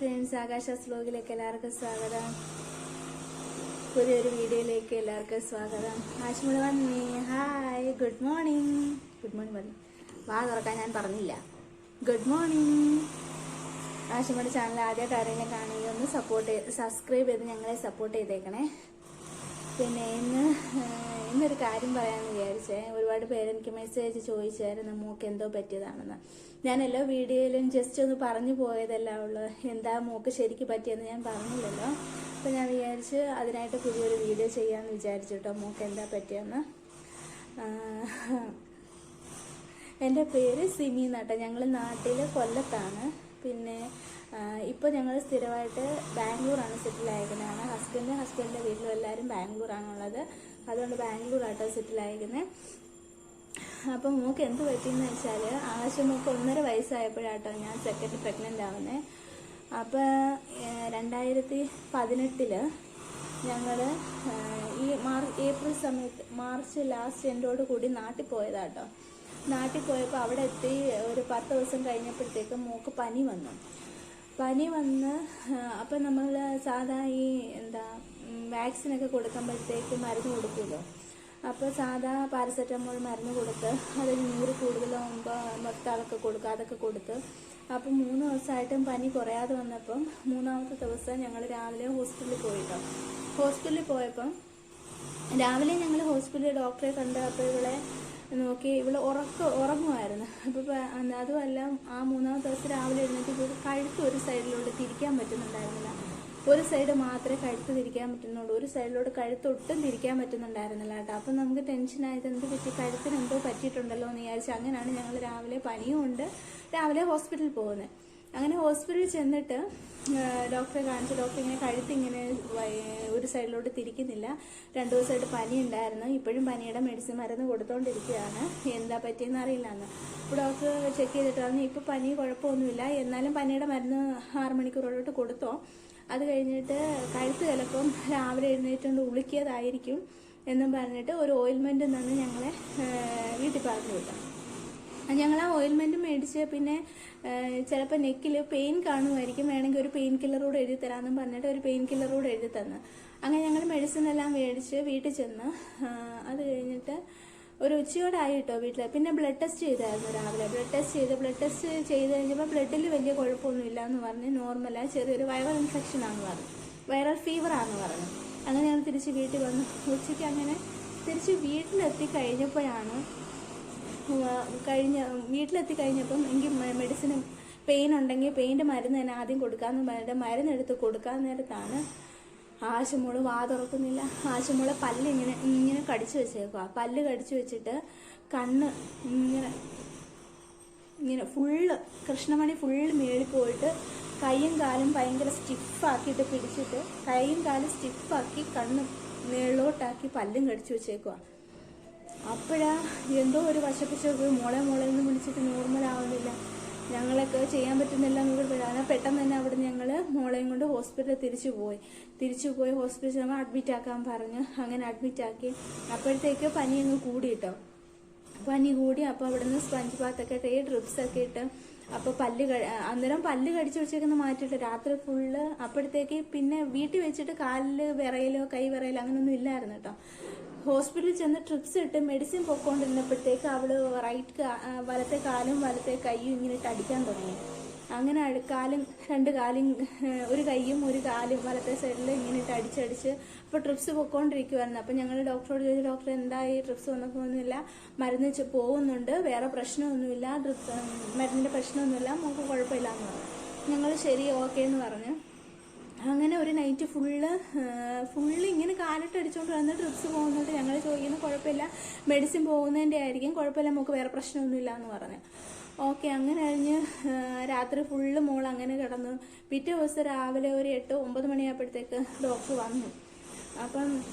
Friends ആകാശ വ്ലോഗിലേക്ക് എല്ലാവർക്കും സ്വാഗതം. പുതിയൊരു വീഡിയോയിലേക്ക് എല്ലാവർക്കും സ്വാഗതം. ആശുമുള വന്നി hi good morning good morning പറഞ്ഞു വാ തുറക്കാൻ ഞാൻ പറഞ്ഞില്ല. ഗുഡ് മോർണിംഗ് ആശുമുള ചാനൽ ആദ്യമായിട്ട് ആരെങ്കിലും കാണുകയൊന്ന് സപ്പോർട്ട് ചെയ്ത് സബ്സ്ക്രൈബ് ചെയ്ത് ഞങ്ങളെ സപ്പോർട്ട് ചെയ്തേക്കണേ. പിന്നെ ഇന്ന് ഇന്നൊരു കാര്യം പറയാമെന്ന് വിചാരിച്ചേ. ഒരുപാട് പേര് എനിക്ക് മെസ്സേജ് ചോദിച്ചായിരുന്നു മൂക്ക് എന്തോ പറ്റിയതാണെന്ന്. ഞാൻ എല്ലാ വീഡിയോയിലും ജസ്റ്റ് ഒന്ന് പറഞ്ഞു പോയതല്ല ഉള്ളു. എന്താ മൂക്ക് ശരിക്ക് പറ്റിയെന്ന് ഞാൻ പറഞ്ഞില്ലല്ലോ. അപ്പം ഞാൻ വിചാരിച്ച് അതിനായിട്ട് പുതിയൊരു വീഡിയോ ചെയ്യാമെന്ന് വിചാരിച്ചു കേട്ടോ മൂക്ക് എന്താ പറ്റിയെന്ന്. എന്റെ പേര് സിമി എന്നാട്ടോ. ഞങ്ങൾ നാട്ടിൽ കൊല്ലത്താണ്. പിന്നെ ഇപ്പോൾ ഞങ്ങൾ സ്ഥിരമായിട്ട് ബാംഗ്ലൂരാണ് സെറ്റിൽ ആയിരിക്കുന്നതാണ് ഹസ്ബൻഡ് ഹസ്ബൻഡിന്റെ വീട്ടിലും എല്ലാവരും ബാംഗ്ലൂരാണുള്ളത്. അതുകൊണ്ട് ബാംഗ്ലൂരാട്ടോ സെറ്റിൽ ആയിരിക്കുന്നത് അപ്പം മൂക്ക് എന്ത് പറ്റിയെന്ന് വെച്ചാൽ ആവശ്യം മൂക്ക് ഒന്നര വയസ്സായപ്പോഴാട്ടോ ഞാൻ സെക്കൻഡ് പ്രഗ്നന്റ് ആവുന്നത് അപ്പോൾ രണ്ടായിരത്തി പതിനെട്ടിൽ ഞങ്ങൾ ഈ മാർച്ച് ഏപ്രിൽ സമയത്ത് മാർച്ച് ലാസ്റ്റ് എൻഡോട് കൂടി നാട്ടിൽ പോയതാട്ടോ. നാട്ടിൽ പോയപ്പോൾ അവിടെ എത്തി ഒരു പത്ത് ദിവസം കഴിഞ്ഞപ്പോഴത്തേക്കും മൂക്ക് പനി വന്നു. പനി വന്ന് അപ്പം നമ്മൾ സാധാ ഈ എന്താ വാക്സിനൊക്കെ കൊടുക്കുമ്പോഴത്തേക്ക് മരുന്ന് കൊടുക്കുമല്ലോ അപ്പോൾ സാധാ പാരസെറ്റമോൾ മരുന്ന് കൊടുത്ത് അത് നീര് കൂടുതലാകുമ്പോൾ മൊത്തമൊക്കെ കൊടുക്കുക അതൊക്കെ കൊടുത്ത് അപ്പം മൂന്ന് ദിവസമായിട്ടും പനി കുറയാതെ വന്നപ്പം മൂന്നാമത്തെ ദിവസം ഞങ്ങൾ രാവിലെ ഹോസ്പിറ്റലിൽ പോയിട്ടോ. ഹോസ്പിറ്റലിൽ പോയപ്പം രാവിലെ ഞങ്ങൾ ഹോസ്പിറ്റലിൽ ഡോക്ടറെ കണ്ട് അപ്പോൾ ഇവളെ നോക്കി ഇവൾ ഉറക്ക ഉറങ്ങുമായിരുന്നു അപ്പോൾ അതുമല്ല ആ മൂന്നാമത്തെ ദിവസം രാവിലെ എഴുന്നേറ്റ് ഇവൾക്ക് കഴുത്ത് ഒരു സൈഡിലോട്ട് തിരിക്കാൻ പറ്റുന്നുണ്ടായിരുന്നില്ല. ഒരു സൈഡ് മാത്രമേ കഴുത്ത് തിരിക്കാൻ പറ്റുന്നുള്ളൂ. ഒരു സൈഡിലോട്ട് കഴുത്ത് ഒട്ടും തിരിക്കാൻ പറ്റുന്നുണ്ടായിരുന്നില്ല കേട്ടോ. അപ്പം നമുക്ക് ടെൻഷനായത് എന്ത് പറ്റി? കഴുത്തിന് എന്തോ പറ്റിയിട്ടുണ്ടല്ലോ എന്ന് വിചാരിച്ചു അങ്ങനെയാണ് ഞങ്ങൾ രാവിലെ പനിയും ഉണ്ട്. രാവിലെ ഹോസ്പിറ്റലിൽ പോകുന്നത് അങ്ങനെ ഹോസ്പിറ്റലിൽ ചെന്നിട്ട് ഡോക്ടറെ കാണിച്ചു ഡോക്ടർ ഇങ്ങനെ കഴുത്ത് ഇങ്ങനെ ഒരു സൈഡിലോട്ട് തിരിക്കുന്നില്ല. രണ്ടു ദിവസമായിട്ട് പനി ഉണ്ടായിരുന്നു. ഇപ്പോഴും പനിയുടെ മെഡിസിൻ മരുന്ന് കൊടുത്തോണ്ടിരിക്കുകയാണ്. എന്താ പറ്റിയെന്ന് അറിയില്ല എന്ന് ഡോക്ടർ ചെക്ക് ചെയ്തിട്ട് പറഞ്ഞു ഇപ്പോൾ പനി കുഴപ്പമൊന്നുമില്ല. എന്നാലും പനിയുടെ മരുന്ന് ആറ് മണിക്കൂറോട്ട് കൊടുത്തോ. അത് കഴിഞ്ഞിട്ട് കഴുത്ത് ചിലപ്പം രാവിലെ എഴുന്നേറ്റുകൊണ്ട് ഉളുക്കിയതായിരിക്കും എന്നും പറഞ്ഞിട്ട് ഒരു ഓയിൽമെന്റ് തന്നെ ഞങ്ങളെ വീട്ടിൽ പറഞ്ഞു വിട്ടു. ഞങ്ങൾ ആ ഓയിൽമെന്റ് മേടിച്ച് പിന്നെ ചിലപ്പോൾ നെക്കിൽ പെയിൻ കാണുമായിരിക്കും. വേണമെങ്കിൽ ഒരു പെയിൻ കില്ലർ കൂടെ എഴുതി തരാമെന്നും പറഞ്ഞിട്ട് ഒരു പെയിൻ കില്ലർ കൂടെ എഴുതി തന്നു. അങ്ങനെ ഞങ്ങൾ മെഡിസിൻ എല്ലാം മേടിച്ച് വീട്ടിൽ ചെന്ന് അത് കഴിഞ്ഞിട്ട് ഒരു ഉച്ചയോടായി കേട്ടോ വീട്ടിൽ പിന്നെ ബ്ലഡ് ടെസ്റ്റ് ചെയ്തായിരുന്നു രാവിലെ. ബ്ലഡ് ടെസ്റ്റ് ചെയ്ത് ബ്ലഡ് ടെസ്റ്റ് ചെയ്ത് കഴിഞ്ഞപ്പോൾ ബ്ലഡിൽ വലിയ കുഴപ്പമൊന്നുമില്ല എന്ന് പറഞ്ഞ് നോർമലാ ചെറിയൊരു വൈറൽ ഇൻഫെക്ഷൻ ആണെന്ന് പറഞ്ഞു. വൈറൽ ഫീവർ ആണെന്ന് പറഞ്ഞു. അങ്ങനെ ഞങ്ങൾ തിരിച്ച് വീട്ടിൽ വന്നു. ഉച്ചയ്ക്ക് അങ്ങനെ തിരിച്ച് വീട്ടിലെത്തി കഴിഞ്ഞപ്പോഴാണ് കഴിഞ്ഞ വീട്ടിലെത്തി കഴിഞ്ഞപ്പം എനിക്ക് മെഡിസിനും പെയിൻ ഉണ്ടെങ്കിൽ പെയിന്റെ മരുന്ന് തന്നെ ആദ്യം കൊടുക്കാമെന്ന് പറഞ്ഞിട്ട് മരുന്നെടുത്ത് കൊടുക്കാൻ നേരത്താണ് ആശുമോൾ വാ തുറക്കുന്നില്ല ആശുമോളെ പല്ല് ഇങ്ങനെ ഇങ്ങനെ കടിച്ചു വെച്ചേക്കുക പല്ല് കടിച്ചു വെച്ചിട്ട് കണ്ണ് ഇങ്ങനെ ഇങ്ങനെ ഫുള്ള് കൃഷ്ണമണി ഫുള്ള് മേളിൽ പോയിട്ട് കൈയും കാലും ഭയങ്കര സ്റ്റിഫാക്കിയിട്ട് പിടിച്ചിട്ട് കൈയും കാലും സ്റ്റിഫാക്കി കണ്ണ് മേളിലോട്ടാക്കി പല്ലും കടിച്ചു വെച്ചേക്കുക അപ്പോഴാ എന്തോ ഒരു വശപ്പിച്ചൊക്കെ മോളെ മോളെ എന്ന് വിളിച്ചിട്ട് നോർമൽ ആവുന്നില്ല. ഞങ്ങളൊക്കെ ചെയ്യാൻ പറ്റുന്നില്ല എന്നൊക്കെ പറയാൻ പെട്ടെന്ന് തന്നെ അവിടെ ഞങ്ങൾ മോളെയും കൊണ്ട് ഹോസ്പിറ്റലിൽ തിരിച്ചു പോയി. തിരിച്ചു പോയി ഹോസ്പിറ്റലിൽ നമ്മൾ അഡ്മിറ്റ് ആക്കാൻ പറഞ്ഞു. അങ്ങനെ അഡ്മിറ്റ് ആക്കി. അപ്പോഴത്തേക്ക് പനി അങ്ങ് കൂടി കേട്ടോ പനി കൂടി. അപ്പോൾ അവിടെ നിന്ന് സ്പഞ്ച് ബാത്തൊക്കെ ഇട്ട് ഈ ഡ്രിപ്സ് ഒക്കെ ഇട്ട് അപ്പോൾ പല്ല് അന്നേരം പല്ല് കടിച്ചു വെച്ചേക്കുന്ന മാറ്റിയിട്ട് രാത്രി ഫുള്ള് അപ്പോഴത്തേക്ക് പിന്നെ വീട്ടിൽ വെച്ചിട്ട് കാലിൽ വിറയലോ കൈ വിറയലോ അങ്ങനെയൊന്നും ഇല്ലായിരുന്നു കേട്ടോ. ഹോസ്പിറ്റലിൽ ചെന്ന് ട്രിപ്സ് ഇട്ട് മെഡിസിൻ പൊക്കോണ്ടിരുന്നപ്പോഴത്തേക്ക് അവൾ റൈറ്റ് വലത്തെ കാലും വലത്തെ കൈയും ഇങ്ങനെട്ട് അടിക്കാൻ തുടങ്ങി. അങ്ങനെ കാലും രണ്ട് കാലും ഒരു കൈയും ഒരു കാലും വലത്തെ സൈഡിൽ ഇങ്ങനെ അടിച്ചടിച്ച് അപ്പോൾ ട്രിപ്സ് പൊക്കോണ്ടിരിക്കുവായിരുന്നു. അപ്പോൾ ഞങ്ങൾ ഡോക്ടറോട് ചോദിച്ചു ഡോക്ടർ എന്തായി? ട്രിപ്സ് വന്നപ്പോൾ ഒന്നുമില്ല മരുന്ന് പോകുന്നുണ്ട്. വേറെ പ്രശ്നമൊന്നുമില്ല. മരുന്നിന്റെ പ്രശ്നമൊന്നുമില്ല. നമുക്ക് കുഴപ്പമില്ല എന്ന് പറഞ്ഞു. ഞങ്ങൾ ശരി ഓക്കെ എന്ന് പറഞ്ഞു. അങ്ങനെ ഒരു നൈറ്റ് ഫുള്ള് ഫുള്ള് ഇങ്ങനെ കാലിട്ട് അടിച്ചുകൊണ്ട് വന്ന് ട്രിപ്സ് പോകുന്നുണ്ട്. ഞങ്ങൾ ചോദിക്കുന്നു കുഴപ്പമില്ല. മെഡിസിൻ പോകുന്നതിന്റെ ആയിരിക്കും. കുഴപ്പമില്ല. നമുക്ക് വേറെ പ്രശ്നമൊന്നുമില്ല എന്ന് പറഞ്ഞു. ഓക്കെ അങ്ങനെ കഴിഞ്ഞ് രാത്രി ഫുള്ള് മോൾ അങ്ങനെ കിടന്നു. പിറ്റേ ദിവസം രാവിലെ ഒരു എട്ട് ഒമ്പത് മണിയായപ്പോഴത്തേക്ക് ഡോക്ടർ വന്നു. അപ്പം